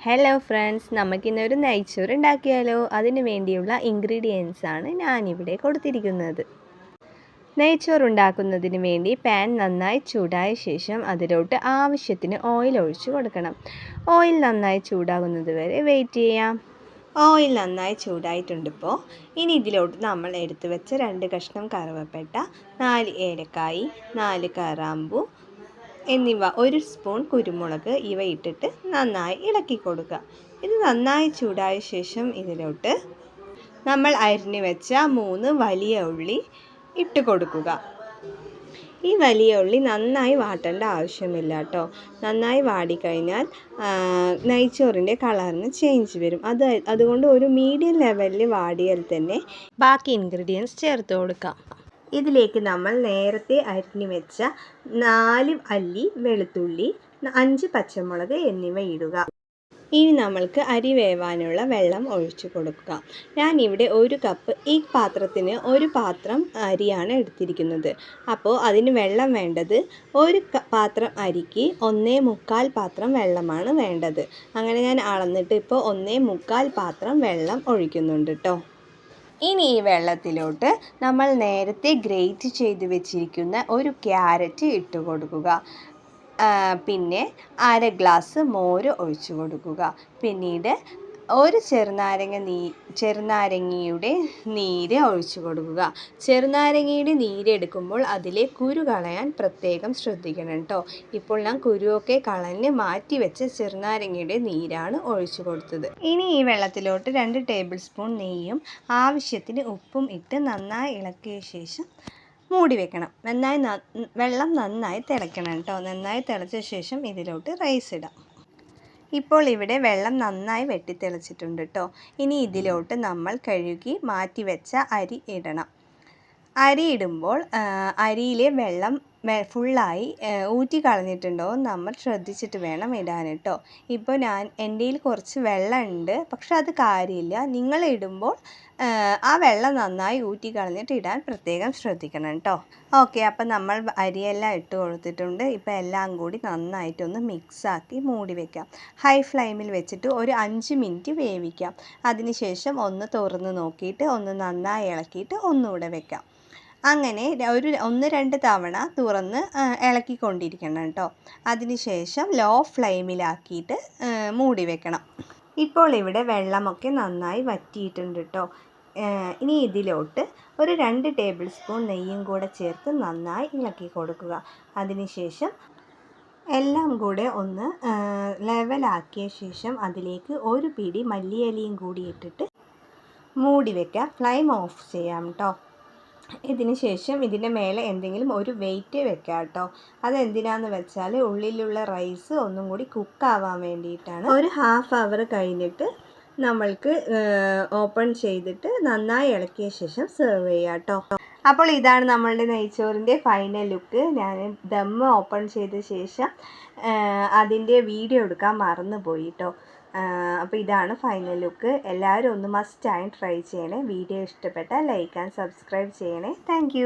Hello friends നമുക്കിന്നൊരു നെയ്ച്ചോറ് ഉണ്ടാക്കിയാലോ? അതിന് വേണ്ടിയുള്ള ഇൻഗ്രീഡിയൻസ് ആണ് ഞാനിവിടെ കൊടുത്തിരിക്കുന്നത്. നെയ്ച്ചോറ് ഉണ്ടാക്കുന്നതിന് വേണ്ടി പാൻ നന്നായി ചൂടായ ശേഷം അതിലോട്ട് ആവശ്യത്തിന് ഓയിൽ ഒഴിച്ച് കൊടുക്കണം. ഓയിൽ നന്നായി ചൂടാകുന്നത് വരെ വെയിറ്റ് ചെയ്യാം. ഓയിൽ നന്നായി ചൂടായിട്ടുണ്ട് ഇപ്പോൾ ഇനി ഇതിലോട്ട് നമ്മൾ എടുത്തു വെച്ച രണ്ട് കഷ്ണം കറുവപ്പെട്ട നാല് ഏലക്കായി നാല് കറാമ്പു എന്നിവ ഒരു സ്പൂൺ കുരുമുളക് ഇവ ഇട്ടിട്ട് നന്നായി ഇളക്കി കൊടുക്കുക ഇത് നന്നായി ചൂടായ ശേഷം ഇതിലോട്ട് നമ്മൾ അരിഞ്ഞു വെച്ച മൂന്ന് വലിയ ഉള്ളി ഇട്ട് കൊടുക്കുക. ഈ വലിയ ഉള്ളി നന്നായി വാട്ടേണ്ട ആവശ്യമില്ല കേട്ടോ നന്നായി വാടിക്കഴിഞ്ഞാൽ നെയ്ച്ചോറിന്റെ കളറിന് ചേഞ്ച് വരും. അത് അതുകൊണ്ട് ഒരു മീഡിയം ലെവലിൽ വാടിയാൽ തന്നെ ബാക്കി ഇൻഗ്രീഡിയൻസ് ചേർത്ത് കൊടുക്കാം. ഇതിലേക്ക് നമ്മൾ നേരത്തെ അരിഞ്ഞു വെച്ച നാല് അല്ലി വെളുത്തുള്ളി അഞ്ച് പച്ചമുളക് എന്നിവ ഇടുക. ഇനി നമ്മൾക്ക് അരി വേവാനുള്ള വെള്ളം ഒഴിച്ചു കൊടുക്കുക. ഞാൻ ഇവിടെ ഒരു കപ്പ് ഈ പാത്രത്തിന് ഒരു പാത്രം അരിയാണ് എടുത്തിരിക്കുന്നത്. അപ്പോൾ അതിന് വെള്ളം വേണ്ടത് ഒരു പാത്രം അരിക്ക് ഒന്നേ മുക്കാൽ പാത്രം വെള്ളമാണ് വേണ്ടത്. അങ്ങനെ ഞാൻ അളന്നിട്ട് ഇപ്പോൾ ഒന്നേ മുക്കാൽ പാത്രം വെള്ളം ഒഴിക്കുന്നുണ്ട് കേട്ടോ. ഇനി ഈ വെള്ളത്തിലോട്ട് നമ്മൾ നേരത്തെ ഗ്രേറ്റ് ചെയ്ത് വെച്ചിരിക്കുന്ന ഒരു ക്യാരറ്റ് ഇട്ട് കൊടുക്കുക. പിന്നെ അര ഗ്ലാസ് മോര് ഒഴിച്ചു കൊടുക്കുക. പിന്നീട് ഒരു ചെറുനാരങ്ങ നീ ചെറുനാരങ്ങയുടെ നീര് ഒഴിച്ചു കൊടുക്കുക. ചെറുനാരങ്ങയുടെ നീര് എടുക്കുമ്പോൾ അതിലെ കുരു കളയാൻ പ്രത്യേകം ശ്രദ്ധിക്കണം കേട്ടോ ഇപ്പോൾ ഞാൻ കുരുവൊക്കെ കളഞ്ഞ് മാറ്റി വെച്ച ചെറുനാരങ്ങയുടെ നീരാണ് ഒഴിച്ചു കൊടുത്തത്. ഇനി ഈ വെള്ളത്തിലോട്ട് രണ്ട് ടേബിൾ സ്പൂൺ നെയ്യും ആവശ്യത്തിന് ഉപ്പും ഇട്ട് നന്നായി ഇളക്കിയ ശേഷം മൂടി വെക്കണം. നന്നായി വെള്ളം നന്നായി തിളയ്ക്കണം കേട്ടോ നന്നായി തിളച്ച ശേഷം ഇതിലോട്ട് റൈസ് ഇടാം. ഇപ്പോൾ ഇവിടെ വെള്ളം നന്നായി വെട്ടിത്തെളിച്ചിട്ടുണ്ട് കേട്ടോ ഇനി ഇതിലോട്ട് നമ്മൾ കഴുകി മാറ്റി വെച്ച അരി ഇടണം. അരി ഇടുമ്പോൾ അരിയിലെ വെള്ളം ഫുള്ളായി ഊറ്റി കളഞ്ഞിട്ടുണ്ടോ നമ്മൾ ശ്രദ്ധിച്ചിട്ട് വേണം ഇടാൻ കേട്ടോ. ഇപ്പോൾ ഞാൻ എന്റെ കുറച്ച് വെള്ളമുണ്ട് പക്ഷെ അത് കാര്യമില്ല. നിങ്ങൾ ഇടുമ്പോൾ ആ വെള്ളം നന്നായി ഊറ്റി കളഞ്ഞിട്ട് ഇടാൻ പ്രത്യേകം ശ്രദ്ധിക്കണം കേട്ടോ. ഓക്കെ അപ്പം നമ്മൾ അരിയെല്ലാം ഇട്ട് കൊടുത്തിട്ടുണ്ട്. ഇപ്പോൾ എല്ലാം കൂടി നന്നായിട്ടൊന്ന് മിക്സാക്കി മൂടി വെക്കാം. ഹൈ ഫ്ലെയിമിൽ വെച്ചിട്ട് ഒരു അഞ്ച് മിനിറ്റ് വേവിക്കാം. അതിനുശേഷം ഒന്ന് തുറന്ന് നോക്കിയിട്ട് ഒന്ന് നന്നായി ഇളക്കിയിട്ട് ഒന്നുകൂടെ വെക്കാം. അങ്ങനെ ഒരു ഒന്ന് രണ്ട് തവണ തുറന്ന് ഇളക്കിക്കൊണ്ടിരിക്കണം കേട്ടോ. അതിനുശേഷം ലോ ഫ്ലെയിമിലാക്കിയിട്ട് മൂടി വെക്കണം. ഇപ്പോൾ ഇവിടെ വെള്ളമൊക്കെ നന്നായി വറ്റിയിട്ടുണ്ട് കേട്ടോ. ഇനി ഇതിലോട്ട് ഒരു രണ്ട് ടേബിൾ സ്പൂൺ നെയ്യും കൂടെ ചേർത്ത് നന്നായി ഇളക്കി കൊടുക്കുക. അതിനുശേഷം എല്ലാം കൂടെ ഒന്ന് ലെവലാക്കിയ ശേഷം അതിലേക്ക് ഒരു പിടി മല്ലിയലിയും കൂടി ഇട്ടിട്ട് മൂടി വെക്കാം. ഫ്ലെയിം ഓഫ് ചെയ്യാം കേട്ടോ. ഇതിന് ശേഷം ഇതിന്റെ മേലെ എന്തെങ്കിലും ഒരു വെയിറ്റ് വെക്കാം കേട്ടോ അതെന്തിനാന്ന് വെച്ചാൽ ഉള്ളിലുള്ള റൈസ് ഒന്നും കൂടി കുക്കാവാൻ വേണ്ടിയിട്ടാണ്. ഒരു ഹാഫ് അവർ കഴിഞ്ഞിട്ട് നമ്മൾക്ക് ഓപ്പൺ ചെയ്തിട്ട് നന്നായി ഇളക്കിയ ശേഷം സെർവ് ചെയ്യാം കേട്ടോ അപ്പോൾ ഇതാണ് നമ്മളുടെ നെയ്ച്ചോറിന്റെ ഫൈനൽ ലുക്ക് ഞാൻ ദമ്മ് ഓപ്പൺ ചെയ്ത ശേഷം അതിന്റെ വീഡിയോ എടുക്കാൻ മറന്നു പോയി കേട്ടോ അപ്പോൾ ഇതാണ് ഫൈനൽ ലുക്ക് എല്ലാവരും ഒന്ന് മസ്റ്റായും ട്രൈ ചെയ്യണേ. വീഡിയോ ഇഷ്ടപ്പെട്ടാൽ ലൈക്ക് ആൻഡ് സബ്സ്ക്രൈബ് ചെയ്യണേ. താങ്ക്